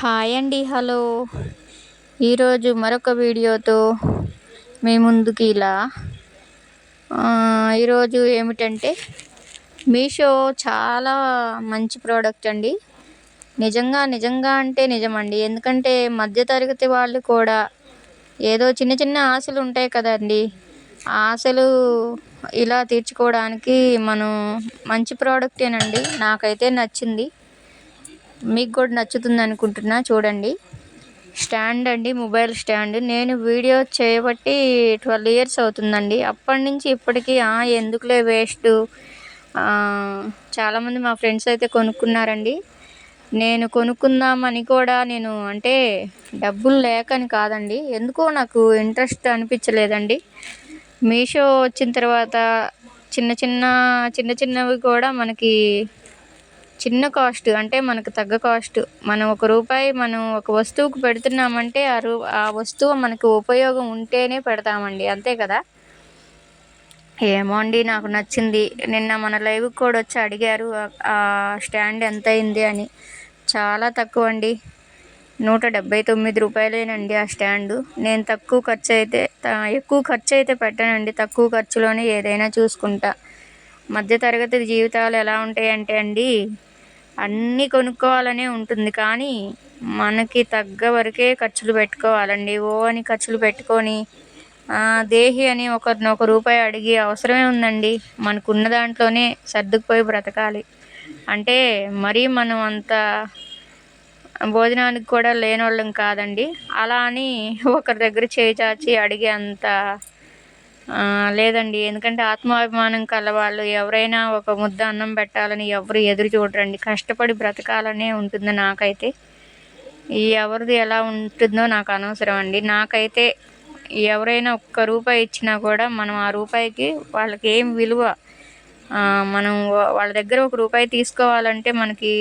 Hi అండి hello. ఈరోజు మరొక వీడియోతో మీ ముందుకి ఇలా ఈరోజు ఏమిటంటే మీషో చాలా మంచి ప్రోడక్ట్ అండి. నిజంగా నిజంగా అంటే నిజమండి ఎందుకంటే మధ్యతరగతి వాళ్ళు కూడా ఏదో చిన్న చిన్న ఆశలు ఉంటాయి కదండి. ఆశలు ఇలా తీర్చుకోవడానికి మనం మంచి ప్రోడక్టేనండి. నాకైతే నచ్చింది. మీకు కూడా నచ్చుతుంది అనుకుంటున్నా చూడండి. స్టాండ్ అండి మొబైల్ స్టాండ్. నేను వీడియో చేయబట్టి ట్వెల్వ్ ఇయర్స్ అవుతుందండి. అప్పటి నుంచి ఇప్పటికీ ఎందుకులే వేస్ట్ చాలామంది మా ఫ్రెండ్స్ అయితే కొనుక్కున్నారండి. నేను కొనుక్కుందామని కూడా నేను అంటే డబ్బులు లేకని కాదండి. ఎందుకో నాకు ఇంట్రెస్ట్ అనిపించలేదండి. మీషో వచ్చిన తర్వాత చిన్న చిన్న చిన్న చిన్నవి కూడా మనకి చిన్న కాస్ట్ అంటే మనకు తగ్గ కాస్ట్ మనం ఒక రూపాయి మనం ఒక వస్తువుకు పెడుతున్నామంటే ఆ రూ ఆ వస్తువు మనకు ఉపయోగం ఉంటేనే పెడతామండి. అంతే కదా? ఏమో అండి నాకు నచ్చింది. నిన్న మన లైవ్ కూడా వచ్చి అడిగారు ఆ స్టాండ్ ఎంత అయింది అని. చాలా తక్కువ అండి. నూట డెబ్బై తొమ్మిది రూపాయలేనండి ఆ స్టాండు నేను తక్కువ ఖర్చు అయితే ఎక్కువ ఖర్చు అయితే పెట్టానండి. తక్కువ ఖర్చులోనే ఏదైనా చూసుకుంటా. మధ్యతరగతి జీవితాలు ఎలా ఉంటాయంటే అండి అన్నీ కొనుక్కోవాలనే ఉంటుంది. కానీ మనకి తగ్గ వరకే ఖర్చులు పెట్టుకోవాలండి. ఓ అని ఖర్చులు పెట్టుకొని దేహి అని ఒకరిని ఒక రూపాయి అడిగి అవసరమే ఉందండి. మనకున్న దాంట్లోనే సర్దుకుపోయి బ్రతకాలి. అంటే మరీ మనం అంత భోజనానికి కూడా లేని వాళ్ళం కాదండి. అలా అని ఒకరి దగ్గర చేయి చాచి అడిగే అంత లేదండి. ఎందుకంటే ఆత్మాభిమానం కలవాళ్ళు. ఎవరైనా ఒక ముద్ద అన్నం పెట్టాలని ఎవరు ఎదురు చూడరండి. కష్టపడి బ్రతకాలనే ఉంటుంది నాకైతే. ఈ ఎవరిది ఎలా ఉంటుందో నాకు అనవసరం అండి. నాకైతే ఎవరైనా ఒక్క రూపాయి ఇచ్చినా కూడా మనం ఆ రూపాయికి వాళ్ళకి ఏం విలువ? మనం వాళ్ళ దగ్గర ఒక రూపాయి తీసుకోవాలంటే మనకి